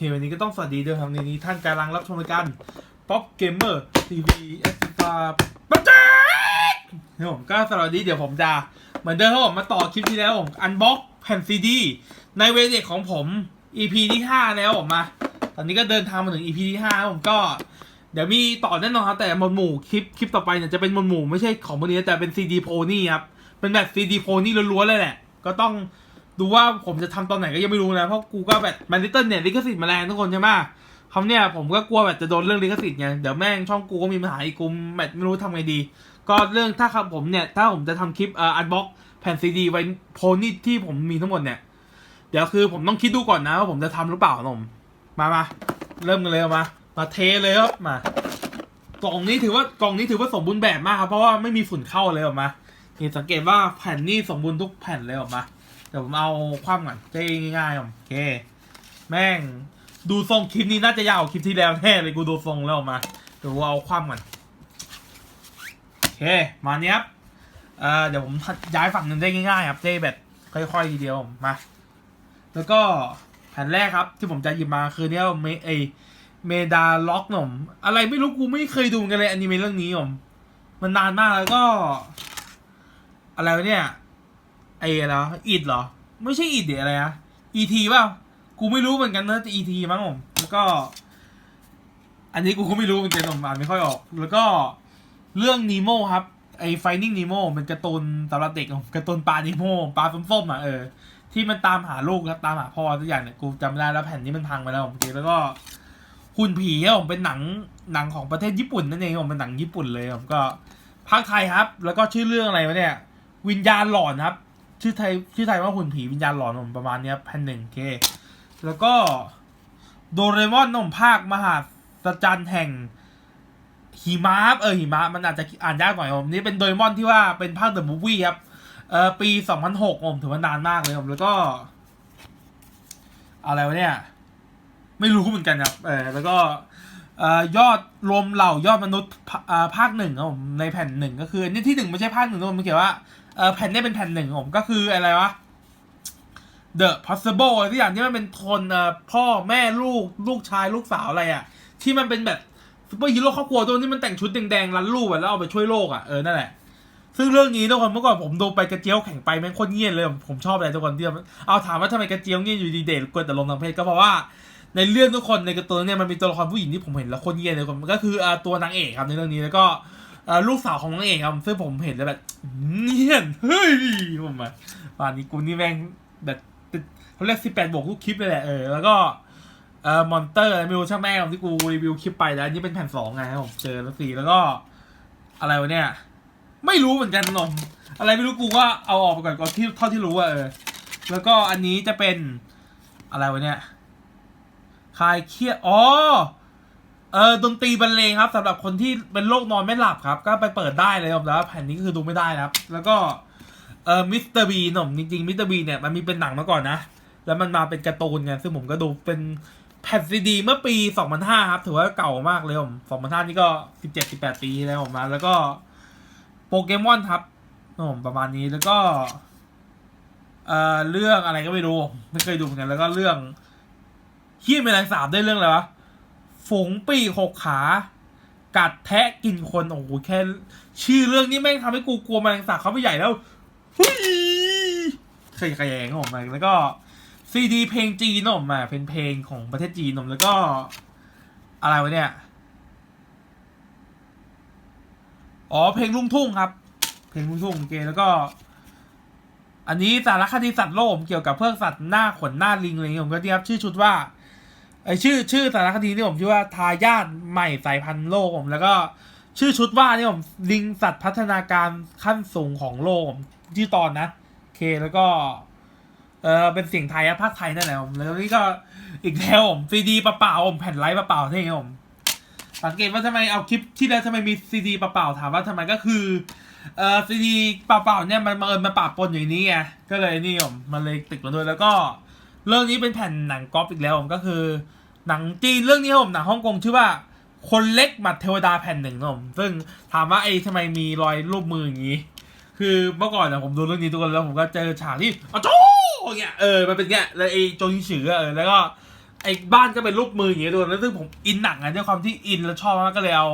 เควันนี้ก็ต้องสวัสดีด้วยครับในนี้ท่านกำลังรับชมรายการ Pop Gamer TV เอสตาปัจจกครับผมก็สวันนี้เดี๋ยวผมจะเหมือนเดิมครับผมมาต่อคลิปที่แล้วผมอันบ็อกแผ่นซีดีในเวเด็กของผม EP ที่5แล้วผมมา ตอนนี้ก็เดินทางมาถึง EP ที่5ผมก็ เดี๋ยวมีต่อแน่นอนครับแต่หมวดหมู่คลิปคลิปต่อไปเนี่ยจะเป็นหมวดหมู่ไม่ใช่ของพวกนี้แต่เป็นซีดีโพนี่ครับเป็นแบบซีดีโพนี่ล้วนๆเลยแหละก็ต้อง ดูว่าผมจะทำตอนไหนก็ยังไม่รู้นะ เพราะกูก็แบบมันลิเติ้ลเนี่ยลิขสิทธิ์มาแรงทุกคนใช่ไหมคำเนี่ยผมก็กลัวแบบจะโดนเรื่องลิขสิทธิ์ไงเดี๋ยวแม่งช่องกูก็มีปัญหาอีกกูแบบไม่รู้ทำไงดี ก็เรื่องถ้าครับผมเนี่ยถ้าผมจะทำคลิปเอ่ออันบ็อกแผ่นซีดีไว้โพนี่ที่ผมมีทั้งหมดเนี่ยเดี๋ยวคือผมต้องคิดดูก่อนนะว่าผมจะทำหรือเปล่านะผมมามาเริ่มกันเลยมามาเทเลยครับมากล่องนี้ถือว่ากล่องนี้ถือว่าสมบูรณ์แบบมากครับเพราะว่าไม่มีฝุ่นเข้าเลยออกมาเห็นสังเกตว่าแผ่นนี่สมบูรณ์ทุกแผ่นเลยออกมา เดี๋ยวผมเอาความก่อนจะง่ายๆอะโอเค แม่ง ดูทรงคลิปนี้น่าจะยาวคลิปที่แล้วแน่เลยกูดูทรงแล้วออกมาเดี๋ยวกูเอาความก่อนโอเคมาเนี้ยครับเอ่อเดี๋ยวผมย้ายฝั่งหนึ่งได้ง่ายๆครับเจ๊แบบค่อยๆทีเดียวมาแล้วก็แผ่นแรกครับ ที่ผมจะหยิบมาคือเนี้ยเมไอเมดาล็อกหน่มอะไรไม่รู้กูไม่เคยดูกันเลยอนิเมะเรื่องนี้หน่มมันนานมากแล้วก็ อะไรเนี่ย ไอ้อะไรวอิดเหรอ ไม่ใช่อิดเดี๋ยอะไรนะอีทีเปล่ากูไม่รู้เหมือนกันนะจะอีทีมั้งผมแล้วก็ อันนี้กูก็ไม่รู้เหมือนกันผมอ่านไม่ค่อยออก แล้วก็เรื่องนีโมครับไอ้ Finding Nemo เป็นการ์ตูนสำหรับเด็กของการ์ตูนปลานีโมปลาส้มๆอะเออที่มันตามหาลูกแล้วตามหาพ่อทุกอย่างเนี่ยกูจำได้แล้วแผ่นนี้มันพังไปแล้วผมแล้วก็หุ่นผีครับผมเป็นหนังหนังของประเทศญี่ปุ่นนั่นเองครับผมเป็นหนังญี่ปุ่นเลยผมก็ภาคไทยครับ แล้วก็ชื่อเรื่องอะไรวะเนี่ย วิญญาณหลอนครับ ชื่อไทยชื่อไทยว่าหุ่นผีวิญญาณหลอนผมประมาณเนี้ยแผ่นหนึ่งเค แล้วก็โดเรมอนนมภาคมหาสจรรย์แห่งหิมะเออหิมะมันอาจจะอ่านยากหน่อยผมนี่เป็นโดเรมอนที่ว่าเป็นภาคเดอะมูฟวี่ครับเออปี2006ผมถือว่านานมากเลยผมแล้วก็ อะไรวะเนี่ย ไม่รู้เหมือนกันครับเออแล้วก็เอ่อยอดรวมเหล่ายอดมนุษย์ภาคหนึ่งครับผมในแผ่นหนึ่งก็คือนี่ที่หนึ่งไม่ใช่ภาคหนึ่งนะผมมันเขียนว่า ออแผ่นนี้เป็นแผ่นหนึ่งผมก็คืออะไรวะ The Possible ที่อย่างที่มันเป็นคนเอ่อพ่อแม่ลูกลูกชายลูกสาวอะไรอะ ที่มันเป็นแบบซูเปอร์ฮีโร่ครอบครัวตัวนี้มันแต่งชุดแดงๆรันลูกแล้วเอาไปช่วยโลกอะเออนั่นแหละซึ่งเรื่องนี้ทุกคนเมื่อก่อนผมดูไปกระเจียวแข่งไปแม่งโคตรเงียบเลยผมชอบอะไรทุกคนที่เอาถามว่าทำไมกระเจียวเงียบอยู่ดีเดทกดแต่ลงทางเพศก็เพราะว่าในเรื่องทุกคนในกร์ตูนเนี่ยมันมีตัวละครผู้หญิงที่ผมเห็นแล้วโคนเงียบเลยคนก็คือตัวนางเอกครับในเรื่องนี้แล้วก็ ลูกสาวของนางเอกครับซึ่งผมเห็นแล้วแบบเงียเฮ้ยผมมาป่านนี้กูนี่แม่งแบบเขาเรียกสิบแปดบวกทุกคลิปเลยแหละเออแล้วก็เอ่อมอนเตอร์ม่รู้ช่างแม่ของที่กูรีวิวคลิปไปแล้วอันนี้เป็นแผ่นสองไงครับผมเจอแล้วสี่แล้วก็ อะไรวะเนี่ย ไม่รู้เหมือนกันนมอะไรไม่รู้กูก็เอาออกไปก่อนก่อนที่เท่าที่รู้อะเออ แล้วก็อันนี้จะเป็นอะไรวะเนี่ยคลายเครียดอ๋อ เออดนตรีบรรเลงครับสำหรับคนที่เป็นโรคนอนไม่หลับครับ ก็ไปเปิดได้เลยครับแต่ว่าแผ่นนี้ก็คือดูไม่ได้ครับ แล้วก็เออมิสเตอร์บีหนุ่มจริงๆมิสเตอร์บีเนี่ยมันมีเป็นหนังมาก่อนนะ แล้วมันมาเป็นการ์ตูนไงซึ่งผมก็ดูเป็นแผ่นซีดีเมื่อปี 2005 ครับ ถือว่าเก่ามากเลยผม2005 นี่ก็ 17-18 ปีแล้วผมมาแล้วก็โปเกมอนครับผมประมาณนี้แล้วก็เอ่อเรื่องอะไรก็ไม่รู้ ไม่เคยดูเหมือนกันแล้วก็เรื่องเฮี้ยแมลงสาบได้เรื่องอะไรวะ ฝงปีกหกขา กัดแทะกินคนโอ้โหแค่ชื่อเรื่องนี้แม่งทำให้กูกลัวแมลงสาบเขาไปใหญ่แล้วเฮ้ยเคยขยงออกมาแล้วก็ซีดีเพลงจีนออกมาเป็นเพลงของประเทศจีนออกมาแล้วก็ อะไรวะเนี่ย อ๋อเพลงลุงทุ่งครับ เพลงลุงทุ่งโอเคแล้วก็ อันนี้สารคดีสัตว์โลกเกี่ยวกับเพื่อสัตว์หน้าขนหน้าลิงอะไรอย่างเงี้ยผมก็ที่ครับชื่อชุดว่า ไอชื่อชื่อสารคดีนี่ผมชื่อว่าทายาทใหม่สายพันธุ์โลกผมแล้วก็ชื่อชุดว่านี่ผมลิงสัตว์พัฒนาการขั้นสูงของโลกผมชื่อตอนนะโอเคแล้วก็เออเป็นเสียงไทยอะภาคไทยนั่นแหละผมแล้วนี่ก็อีกแล้วผมซีดีเปล่าผมแผ่นไลท์เปล่าๆที่ผมสังเกตว่าทำไมเอาคลิปที่แล้วทำไมมีซีดีเปล่าถามว่าทำไมก็คือเอ่อซีดีเปล่าเนี่ยมันมาเอิญมาปะปนอยู่ในนี้ไงก็เลยนี่ผมมันเลยติดมาด้วยแล้วก็ เรื่องนี้เป็นแผ่นหนังก๊อปอีกแล้วผมก็คือ หนังจีนเรื่องนี้ครับผมหนังฮ่องกงชื่อว่าคนเล็กหมัดเทวดาแผ่นหนึ่งผมซึ่งถามว่าไอ้ทำไมมีรอยรูปมืออย่างนี้ คือเมื่อก่อนนะผมดูเรื่องนี้ทุกคนแล้วผมก็เจอฉากที่อ้าวโจ้เงี้ยเออมันเป็นเงี้ยแล้วไอ้โจยิงฉืออเออแล้วก็ไอ้บ้านก็เป็นรูปมืออย่างเงี้ยด้วยแล้วซึ่งผมอินหนังอะด้วยความที่อินแล้วชอบมากก็เลยเอา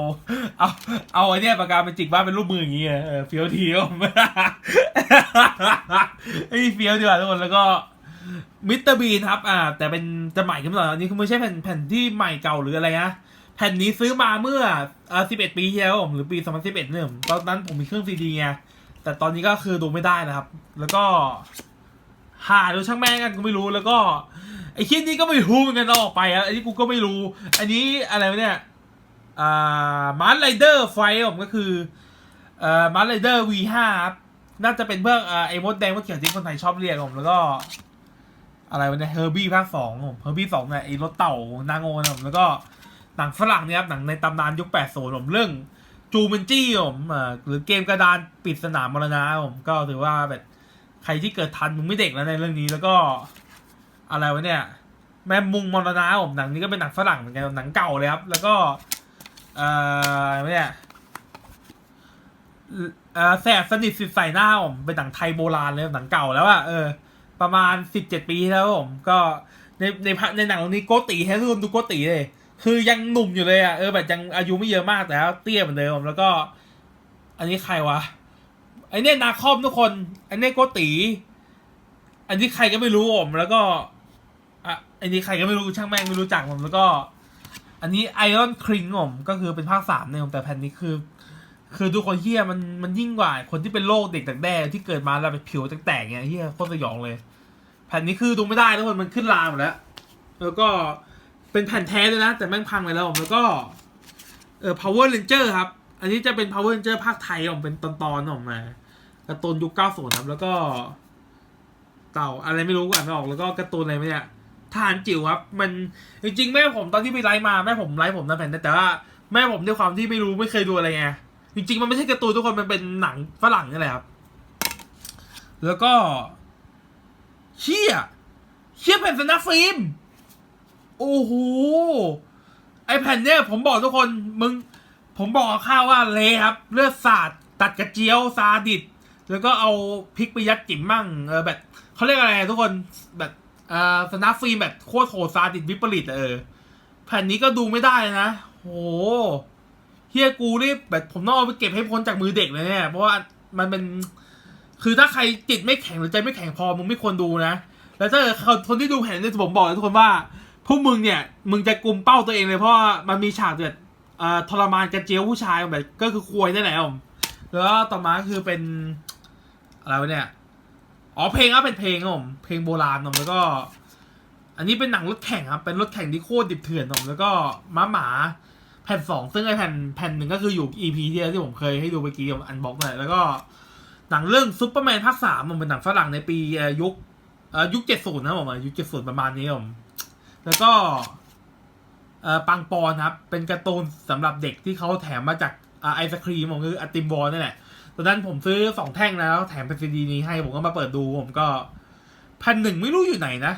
เอาเอาไอ้เนี่ยปากกาเป็นจิกบ้านเป็นรูปมืออย่างเงี้ยเออเฟี้ยวทีก็ไอ้เฟี้ยวดีกว่าทุกคนแล้วก็ มิสเตอร์บีนครับ อ่า แต่เป็นจะใหม่ขึ้นมาหน่อยอันนี้คือไม่ใช่แผ่นแผ่นที่ใหม่เก่าหรืออะไรนะแผ่นนี้ซื้อมาเมื่ออ่า11ปีที่แล้วผมหรือปี2011เอ็ดนี่ยผมตอนนั้นผมมีเครื่องซีดีไงแต่ตอนนี้ก็คือดูไม่ได้นะครับ แล้วก็ หาดูช่างแม่งกันกูไม่รู้แล้วก็ไอ้คิดนี้ก็ไม่รู้เหมือนกันเอาออกไปอะอันนี้กูก็ไม่รู้ อันนี้อะไรวะเนี่ยอ่ามาร์ไรเดอร์ไฟผมก็คือเอ่อมาร์ไรเดอร์ V5 ครับน่าจะเป็นเพื่ออ่าไอ้มดแดงมดเขียวที่คนไทยชอบเรียกผมแล้วก็ อะไรวะเนี่ยเฮอร์บี้ภาคสองผมเฮอร์บี้สองเนี่ยไอ้รถเต่านางโงนะผมแล้วก็หนังฝรั่งเนี่ยครับหนังในตำนานยุค80ผมเรื่องจูเมนจี้ผมหรือเกมกระดานปิดสนามมรณะผมก็ถือว่าแบบใครที่เกิดทันมึงไม่เด็กแล้วในเรื่องนี้แล้วก็อะไรวะเนี่ย แม่มุงมรณะผมหนังนี้ก็เป็นหนังฝรั่งเหมือนกันหนังเก่าเลยครับ แล้วก็เอ่ออะไรเนี่ยเออแสบสนิทสิทธิ์ใส่หน้าผมเป็นหนังไทยโบราณเลยหนังเก่าแล้วอะเออ ประมาณสิบเจ็ดปีแล้วผม ก็ในในภาในหนังเรื่องนี้โกติให้ทุกคนดูโกติเลย คือยังหนุ่มอยู่เลยอะเออแบบยังอายุไม่เยอะมากแต่ว่าเตี้ยเหมือนเดิมแล้วก็ อันนี้ใครวะไอเนี่ยนาคอมทุกคนไอเนี่ยโกติอันนี้ใครก็ไม่รู้ผมแล้วก็อะอันนี้ใครก็ไม่รู้ช่างแม่งไม่รู้จักผมแล้วก็ อันนี้ไอรอนคริงผมก็คือเป็นภาคสามเนี่ยผมแต่แผ่นนี้คือ คือทุกคนเฮียมันมันยิ่งกว่า คนที่เป็นโรคเด็กแตกแด้ที่เกิดมาแล้วเป็นผิวแตกๆเงี้ยเฮียโคตรสยองเลย แผ่นนี้คือดูไม่ได้ทุกคนมันขึ้นลาหมดแล้ว แล้วก็เป็นแผ่นแท้เลยนะ แต่แม่งพังไปแล้วผมแล้วก็เออ power ranger ครับ อันนี้จะเป็น power ranger ภาคไทยผมเป็นตอนๆออกมาการ์ตูนยุค90ครับแล้วก็ เต่าอะไรไม่รู้อ่านไม่ออกแล้วก็การ์ตูนอะไรไม่เนี่ยทารจิ๋วครับ มันจริงๆแม่ผมตอนที่ไปไลฟ์มาแม่ผมไลฟ์ผมนะแผ่นแต่ว่าแม่ผมด้วยความที่ไม่รู้ไม่เคยดูอะไรไง จริงๆมันไม่ใช่การ์ตูนทุกคนมันเป็นหนังฝรั่งนี่แหละครับ แล้วก็เชี่ยเชี่ยแผ่นสนับฟิล์มโอ้โหไอแผ่นเนี่ยผมบอกทุกคนมึง ผมบอกข้าวว่าเละครับ เลือดสาดตัดกระเจียวซาดิสแล้วก็เอาพริกไปยัดจิ๋มมั่งเออแบบเขาเรียกอะไรทุกคนแบบเอ่อสนาฟิล์มแบบโคตรโหดซาดิสวิปริตเออแผ่นนี้ก็ดูไม่ได้นะโห เฮียกูนี่แบบผมต้องเอาไปเก็บให้พ้นจากมือเด็กเลยเนี่ยเพราะว่ามันเป็น คือถ้าใครจิตไม่แข็งหรือใจไม่แข็งพอมึงไม่ควรดูนะ แล้วถ้าเกิดคนที่ดูแผ่นนี้ผมบอกทุกคนว่าพวกมึงเนี่ยมึงจะกลุ่มเป้าตัวเองเลยเพราะมันมีฉากแบบเอ่อทรมานกระเจียวผู้ชายแบบก็คือควยนั่นแหละผมแล้วต่อมาคือเป็นอะไรวะเนี่ยอ๋อเพลงครับเป็นเพลงผมเพลงโบราณผมแล้วก็ อันนี้เป็นหนังรถแข่งครับเป็นรถแข่งที่โคตรดิบเถื่อนผมแล้วก็ม้าหมา แผ่นสองซึ่งไอแผ่นแผ่นหนึ่งก็คืออยู่ EP ที่แล้วที่ผมเคยให้ดูเมื่อกี้ผมอันบ็อกเลยแล้วก็หนังเรื่องซูเปอร์แมนภาคสามมันเป็นหนังฝรั่งในปีอ่อยุคยุคเจ็ดศูนย์นะผมอะยุคเจ็ดศูนย์ประมาณนี้ผมแล้วก็ปังปอนครับ เป็นการ์ตูนสำหรับเด็กที่เขาแถมมาจากอไอศครีมผมคืออติมบอลนี่แหละตอนนั้นผมซื้อสองแท่งแล้วแถมเป็นซีดีนี้ให้ผมก็มาเปิดดูผมก็พันหนึ่งไม่รู้อยู่ไหนนะ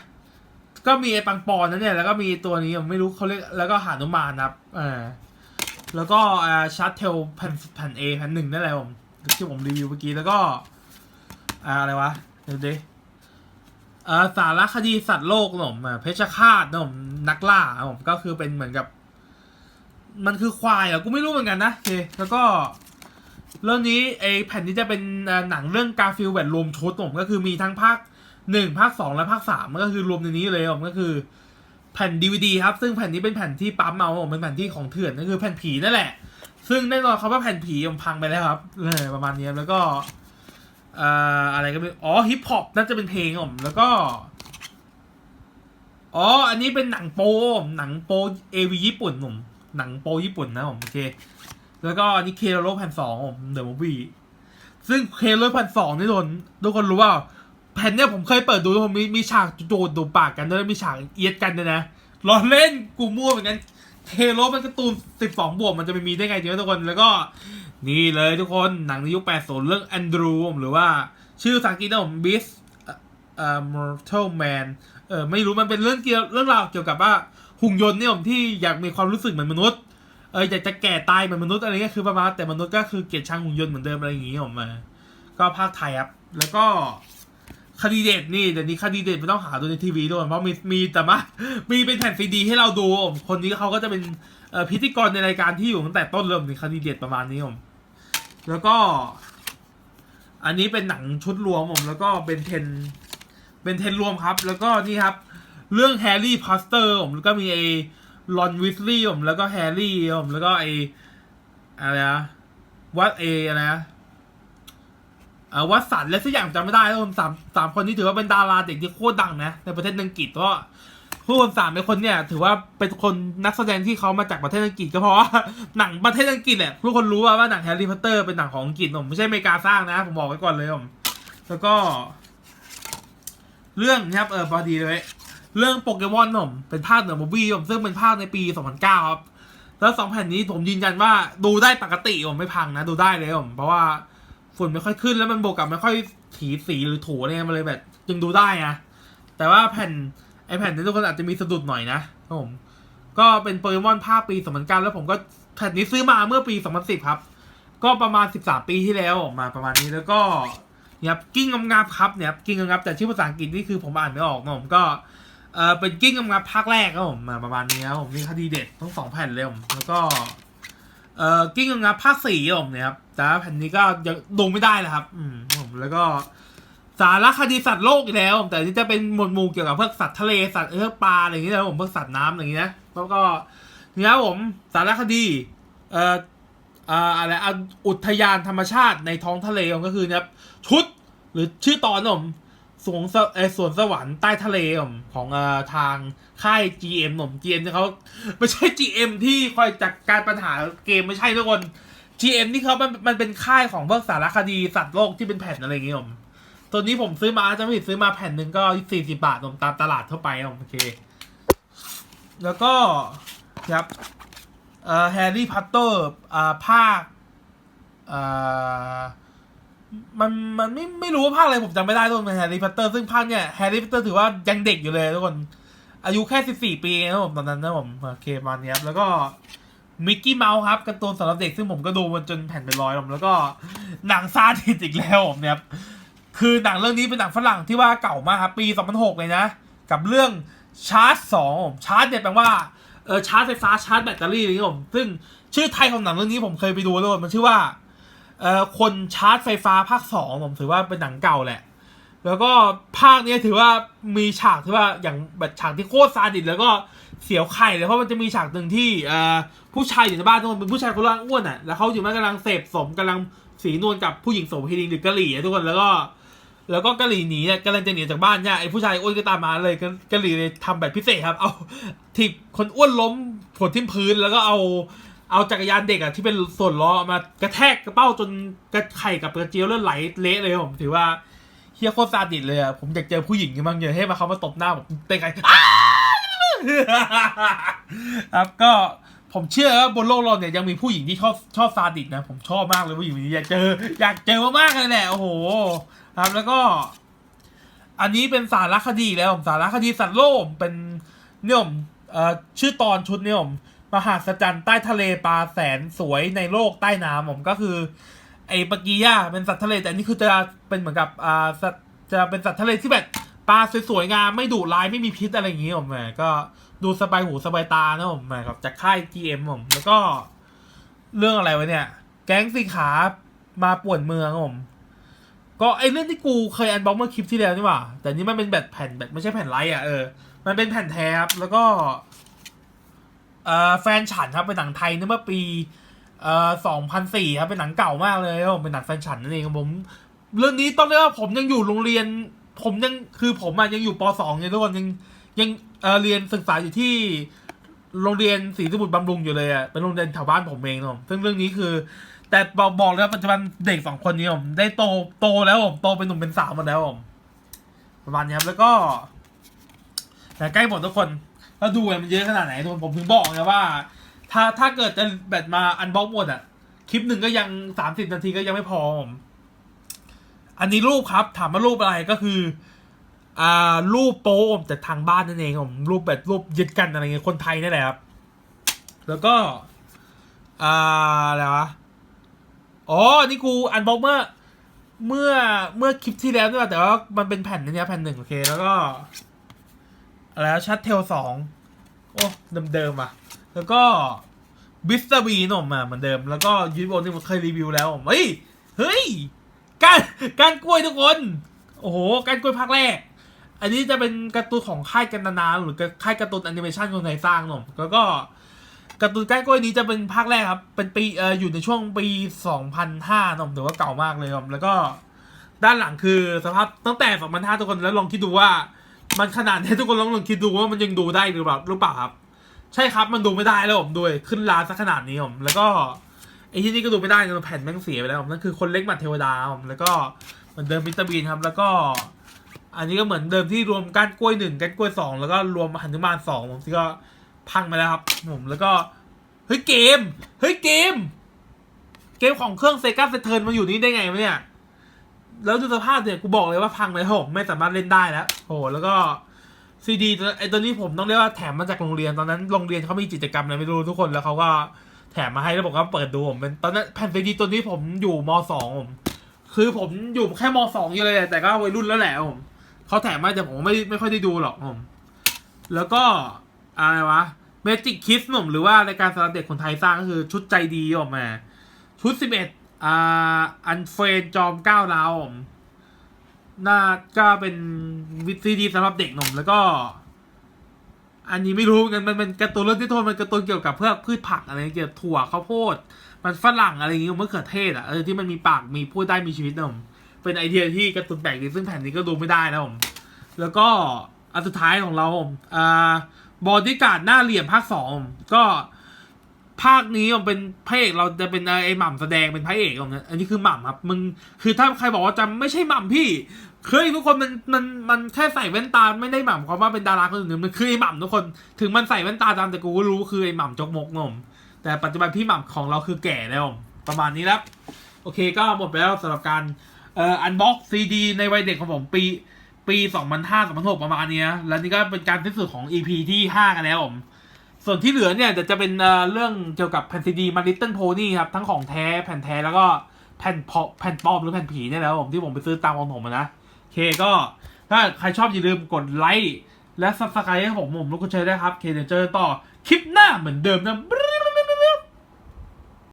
ก็มีไอ้ปังปอนนั่นเนี่ยแล้วก็มีตัวนี้ผมไม่รู้เขาเรียกแล้วก็หานุมานครับอ่าแล้วก็อ่าชาร์ตเทลแผ่นแผ่นเอแผ่นหนึ่งนั่นแหละผมที่ผมรีวิวเมื่อกี้แล้วก็อ่าอะไรวะเดี๋ยวดิอ่าสารคดีสัตว์โลกหนะผมเพชฌฆาตหนะผมนักล่านะผมก็คือเป็นเหมือนกับ มันคือควายเหรอะกูไม่รู้เหมือนกันนะโอเคแล้วก็เรื่องนี้ไอแผ่นนี้จะเป็นหนังเรื่องกาฟิลแบบรวมชุดผมก็คือมีทั้งภาค หนึ่งภาคสองและภาคสามมันก็คือรวมในนี้เลยผมก็คือ แผ่นดีวดีครับ ซึ่งแผ่นนี้เป็นแผ่นที่ปั๊มเอาผมเป็นแผ่นที่ของเถื่อนก็คือแผ่นผีนั่นแหละ ซึ่งแน่นอนครับว่าแผ่นผีมันพังไปแล้วครับเลยประมาณนี้แล้วก็เอ่ออะไรก็ไม่อ๋อฮิปฮอปน่าจะเป็นเพลงผมแล้วก็อ๋อ อันนี้เป็นหนังโปหนังโปเอวีญี่ปุ่นผมหนังโปญี่ปุ่นนะผมโอเค แล้วก็อันนี้เคโรแผ่นสองผมเดอะมูฟวี่ซึ่งเคโรแผ่นสองนี่โดนทุกคนรู้ว่า แผ่นเนี้ยผมเคยเปิดดูผมมีมีฉากโดดดูปากกันด้วยมีฉากเอียดกันด้วยนะล้อเล่นกูมั่วเหมือนกันเคโรมันการ์ตูนสิบสองบวกมันจะไปมีได้ไงเจ๊ทุกคนแล้วก็นี่เลยทุกคนหนังในยุคแปดศูนย์เรื่องแอนดรูหรือว่าชื่อภาษาอังกฤษนะผมบิสเอ่อ mortal man เออไม่รู้มันเป็นเรื่องเกี่ยวเรื่องราวเกี่ยวกับว่าหุ่นยนต์เนี่ยผมที่อยากมีความรู้สึกเหมือนมนุษย์เอออยากจะแก่ตายเหมือนมนุษย์อะไรเงี้ยคือประมาณแต่มนุษย์ก็คือเกลียดชังหุ่นยนต์เหมือนเดิมอะไรอย่างงี้ออกมาก็ภาคไทยครับแล้วก็ คดีเด็ดนี่เดี๋ยวนี้คดีเด็ดไม่ต้องหาดูในทีวีด้วยเพราะมีมีแต่มามีเป็นแผ่นซีดีให้เราดูผมคนนี้เขาก็จะเป็นพิธีกรในรายการที่อยู่ตั้งแต่ต้นเริ่มในคดีเด็ดประมาณนี้ผมแล้วก็ อันนี้เป็นหนังชุดรวมผมแล้วก็เป็นเทนเป็นเทนรวมครับ แล้วก็นี่ครับ เรื่องแฮร์รี่พอสเตอร์ผมแล้วก็มีไอ้ลอนวิสลี่ผมแล้วก็แฮร์รี่ผมแล้วก็ไอ้อะไรนะวัดเออะไรนะ เอ่อวัสันและสักอย่างจำไม่ได้แล้วผมสามสามคนนี้ถือว่าเป็นดาราเด็กที่โคตรดังนะ ในประเทศอังกฤษเพราะผู้คนสามเป็นคนเนี่ย ถือว่าเป็นคนนักแสดงที่เขามาจากประเทศอังกฤษก็เพราะว่าหนังประเทศอังกฤษแหละทุกคนรู้ว่าว่าหนังแฮร์รี่พอตเตอร์เป็นหนังของอังกฤษผมไม่ใช่อเมริกาสร้างนะ ผมบอกไว้ก่อนเลยผมแล้วก็ เรื่องนะครับเออพอดีเลย เรื่องโปเกมอนผมเป็นภาคเหนือมูวี่ผมซึ่งเป็นภาคในปี 2009 ครับ แล้วสองแผ่นนี้ผมยืนยันว่าดูได้ปกติผมไม่พังนะ ดูได้เลยผมเพราะว่า ฝุ่นไม่ค่อยขึ้นแล้วมันบวกกับไม่ค่อยถีสีหรือถูอะไรมาเลยแบบจึงดูได้นะแต่ว่าแผ่นไอแผ่นนี้ทุกคนอาจจะมีสะดุดหน่อยนะครับผมก็เป็นโปเกมอนภาคปี2009แล้วผมก็แผ่นนี้ซื้อมาเมื่อปี 2010 ครับ ก็ประมาณ 13 ปีที่แล้วออกมาประมาณนี้แล้วก็เนี่ยกิ้งงำงับครับเนี่ยกิ้งงำงับแต่ชื่อภาษาอังกฤษนี่คือผมอ่านไม่ออกนะผมก็เออเป็นกิ้งงำงับภาคแรกครับผมมาประมาณนี้ครับผมนี่คดีเด็ดทั้งสองแผ่นเลยผมแล้วก็ เออกิ้งงำงับภาคสี่ผมเนี่ยครับแต่แผ่นนี้ก็ยังดูไม่ได้นะครับ อืมผมแล้วก็สารคดีสัตว์โลกอีกแล้ว แต่นี่จะเป็นหมวดหมู่เกี่ยวกับพวกสัตว์ทะเลสัตว์เอื้อปลาอะไรอย่างเงี้ยนะผมพวกสัตว์น้ำอะไรอย่างเงี้ยนะแล้วก็เนี่ครับผมสารคดีเอ่ออ่าอะไรอุทยานธรรมชาติในท้องทะเลก็คือนะครับชุดหรือชื่อตอนผม สวนสเออสวนสวรรค์ใต้ทะเลมของอ่าทางค่าย GM ผม GM ที่เขาไม่ใช่ GM ที่คอยจัดการปัญหาเกมไม่ใช่ทุกคน GM ที่เขามันมันเป็นค่ายของพวกสารคดีสัตว์โลกที่เป็นแผ่นอะไรอย่างเงี้ยผมตัวนี้ผมซื้อมาจะไม่ผิดซื้อมาแผ่นหนึ่งก็สี่สิบาทผมตามตลาดทั่วไปผมโอเค แล้วก็ครับเอ่อแฮร์รี่พอตเตอร์อ่าภาคอ่า มันมันไม่ไม่รู้ว่าภาคอะไรผมจำไม่ได้ทุกคนแฮร์รี่พอตเตอร์ซึ่งภาคเนี่ยแฮร์รี่พอตเตอร์ถือว่ายังเด็กอยู่เลยทุกคน อายุแค่สิบสี่ปีนะผมตอนนั้นนะผมโอเคมาณนี้ครับแล้วก็มิกกี้เมาส์ครับการ์ตูนสำหรับเด็กซึ่งผมก็ดูมันจนแผ่นเป็นร้อยผมแล้วก็หนังซาดิสอีกแล้วผมเนี่ยครับคือหนังเรื่องนี้เป็นหนังฝรั่งที่ว่าเก่ามากครับปี 2006 เลยนะ กับเรื่องชาร์จสองผมชาร์จเนี่ยแปลว่าเออชาร์จไฟฟ้าชาร์จแบตเตอรี่นี่ผมซึ่งชื่อไทยของหนังเรื่องนี้ผมเคยไปดูแล้วมันชื่อว่า เอ่อคนชาร์จไฟฟ้าภาคสองผมถือว่าเป็นหนังเก่าแหละ แล้วก็ภาคนี้ถือว่ามีฉากที่ว่าอย่างแบบฉากที่โคตรซาดิสแล้วก็เสียวไข่เลยเพราะมันจะมีฉากหนึ่งที่เอ่อผู้ชายอยู่ในบ้านทุกคนเป็นผู้ชายคนร่างอ้วนอะแล้วเขาอยู่บ้นกำลังเสพสมกำลังสีนวลกับผู้หญิงโสเภณีหรือกะหรี่ทุกคนแล้วก็ แล้วก็กะหรี่หนีเนี่ยกำลังจะหนีจากบ้านเนี่ยไอ้ผู้ชายอ้วนก็ตามมาเลยกะกะหรี่เลยทำแบบพิเศษครับ เอาถีบคนอ้วนล้มผลทิ่มพื้นแล้วก็เอา เอาจักรยานเด็กอะที่เป็นส่วนล้อมากระแทกกระเป้าจนกระไข่กับกระเจียวเลือดไหลเละเลยผมถือว่าเฮียโคตรซาดิสเลยอะผมอยากเจอผู้หญิงบ้างเยอะให้มาเขามาตบหน้าผมเป็นไงอ้าครับก็ผมเชื่อว่าบนโลกเราเนี่ยยังมีผู้หญิงที่ชอบชอบซาดิสนะ ผมชอบมากเลยผู้หญิงนนี้อยากเจอ อยากเจอมากๆเลยแหละโอ้โหครับแล้วก็ อันนี้เป็นสารคดีแล้วผมสารคดีสัตว์โลกเป็นเนี่ยผมเอ่อชื่อตอนชุดเนี่ยผม มหาสจรรย์ใต้ทะเลปลาแสนสวยในโลกใต้น้ำผมก็คือ ไอ้ปากีย่าเป็นสัตว์ทะเลแต่นนี้คือจะเป็นเหมือนกับอ่าสัตว์จะเป็นสัตว์ทะเลที่แบบปลาสวยๆงามไม่ดุร้ายไม่มีพิษอะไรอย่างงี้ผมแหมก็ดูสบายหูสบายตานะผมแหมครับจากค่าย GM ผมแล้วก็เรื่องอะไรวะเนี่ย แก๊งสีขามาป่วนเมืองผมก็ไอเรื่องที่กูเคยอันบ็อกเมื่อคลิปที่แล้วนี่หว่า แต่นี่มันเป็นแบบแผ่นแบบไม่ใช่แผ่นไลท์อะเออ มันเป็นแผ่นแทบแล้วก็ แฟนฉันครับเป็นหนังไทยเมื่อปีเอ่อสองพันสี่ครับเป็นหนังเก่ามากเลยครับผมเป็นหนังแฟนฉันนั่นเองครับผมเรื่องนี้ต้องเรียกว่าผมยังอยู่โรงเรียน ผมยังคือผมอะยังอยู่ปสองเนี่ยทุกคนยังยังเอ่อเรียนศึกษาอยู่ที่โรงเรียนศรีสมุทรบำรุงอยู่เลยอะเป็นโรงเรียนแถวบ้านผมเองนะผมซึ่งเรื่องนี้คือ แต่บอกบอกเลยว่าปัจจุบันเด็กสองคนนี้ผมได้โตโตแล้วผมโตเป็นหนุ่มเป็นสาวหมดแล้วผมประมาณนี้ครับแล้วก็แต่ใกล้หมดทุกคน แล้วดูมันเยอะขนาดไหนทุกคนผมถึงบอกไงว่า ถ้าถ้าเกิดจะแบบมาอันบ็อกหมดอะ คลิปหนึ่งก็ยังสามสิบนาทีก็ยังไม่พอผมอันนี้รูปครับ ถามว่ารูปอะไรก็คืออ่ารูปโป๊แต่ทางบ้านนั่นเองผมรูปแบบรูปยึดกันอะไรเงี้ยคนไทยนี่แหละครับ แล้วก็อ่าอะไรวะอ๋อนี่กูอันบ็อกเมื่อเมื่อเมื่อคลิปที่แล้วด้วยแต่ว่ามันเป็นแผ่นนี้แผ่นหนึ่งโอเค แล้วก็ อะไรชัดเทลสองโอ้เดิมๆอะ แล้วก็บิสตาบีนมอะเหมือนเดิม แล้วก็ยูนิโบนี่ผมเคยรีวิวแล้วเฮ้ยเฮ้ยการการกล้วยทุกคน โอ้โหการกล้วยภาคแรก อันนี้จะเป็นการ์ตูนของค่ายกันนานาหรือค่ายการ์ตูนแอนิเมชันคนไทยสร้างหนุ่มแล้วก็การ์ตูนใกล้กล้วยนี้จะเป็นภาคแรกครับ เป็นปีเอ่ออยู่ในช่วงปี 2005หนุ่มถือว่าเก่ามากเลยครับแล้วก็ด้านหลังคือสภาพตั้งแต่ 2005 ทุกคนแล้วลองคิดดูว่า มันขนาดนี้ทุกคนลองลองคิดดูว่ามันยังดูได้หรือเปล่าหรือเปล่าครับ ใช่ครับมันดูไม่ได้แล้วผมด้วยขึ้นร้านซะขนาดนี้ผมแล้วก็ไอ้ที่นี่ก็ดูไม่ได้นะแผ่นแม่งเสียไปแล้วผมนั่นคือคนเล็กหมัดเทวดาผมแล้วก็เหมือนเดิมมิสเตอร์บีนครับ แล้วก็ อันนี้ก็เหมือนเดิมที่รวมก้านกล้วยหนึ่งก้านกล้วยสองแล้วก็รวมหันุมานสองผมที่ก็พังไปแล้วครับผมแล้วก็เฮ้ยเกมเฮ้ยเกม เกมของเครื่องเซกาเซเทิร์นมาอยู่นี่ได้ไงวะเนี่ย แล้วดูสภาพเนี่ยกูบอกเลยว่าพังเลยครับผมไม่สามารถเล่นได้แล้วโอ้โหแล้วก็ซีดีไอตัวนี้ผมต้องเรียกว่าแถมมาจากโรงเรียนตอนนั้นโรงเรียนเขามีกิจกรรมอะไรไม่รู้ทุกคนแล้วเขาก็แถมมาให้แล้วผมก็เปิดดูผมเป็นตอนนั้นแผ่นซีดีตัวนี้ผมอยู่มสองผมคือผมอยู่แค่มสองอยู่เลยแต่ก็วัยรุ่นแล้วแหละผมเขาแถมมาแต่ผมไม่ไม่ค่อยได้ดูหรอกผมแล้วก็อะไรวะเมจิกคิสหนุ่มหรือว่ารายการสำหรับเด็กคนไทยสร้างก็คือชุดใจดีออกมา ชุดสิบเอ็ด อ่าอันเฟรนจอมก้าดาวผมน่าก็เป็นวิซีดีสำหรับเด็กหนุ่มแล้วก็ อันนี้ไม่รู้กันมันเป็นการ์ตูนเรื่องที่โทนมันการ์ตูนเกี่ยวกับเพื่อพืชผักอะไรเกี่ยวกับถั่วข้าวโพด มันฝรั่งอะไรอย่างเงี้ยมะเขือเทศอะเออที่มันมีปากมีพูดได้มีชีวิตนะผมเป็นไอเดียที่การ์ตูนแปลกดีซึ่งแผ่นนี้ก็ดูไม่ได้นะผมแล้วก็อันสุดท้ายของเราผมอ่าบอดี้การ์ดหน้าเหลี่ยมภาคสองก็ ภาคนี้ผมเป็นพระเอกเราจะเป็นไอ้หม่ำแสดงเป็นพระเอกของนั้นอันนี้คือหม่ำครับมึงคือถ้าใครบอกว่าจำไม่ใช่หม่ำพี่เคยทุกคนมันมันมันแค่ใส่แว่นตาไม่ได้หม่ำความว่าเป็นดาราคนอื่นมันคือไอ้หม่ำทุกคนถึงมันใส่แว่นตาดำแต่กูก็รู้คือไอ้หม่ำจกมกนมแต่ปัจจุบันพี่หม่ำของเราคือแก่แล้ว ประมาณนี้แล้วโอเคก็หมดไปแล้วสำหรับการเอ่ออันบ็อกซีดีในวัยเด็กของผมปีปี 2005 2006 ประมาณนี้แล้วนี่ก็เป็นการพิสูจน์ของ EP ที่ 5 กันแล้วผม ส่วนที่เหลือเนี่ยจะจะเป็นเรื่องเกี่ยวกับแผ่นซีดีมาริเทิลโพนี่ครับ ทั้งของแท้แผ่นแท้แล้วก็แผ่นพอแผ่นปลอมหรือแผ่นผีเนี่ยแล้วผมที่ผมไปซื้อตามของผมนะโอเคก็ถ้าใครชอบอย่าลืมกดไลค์และซับสไครต์ให้ผมผมลูกก็เชยได้ครับ เคเดี๋ยวเจอต่อคลิปหน้าเหมือนเดิมนะ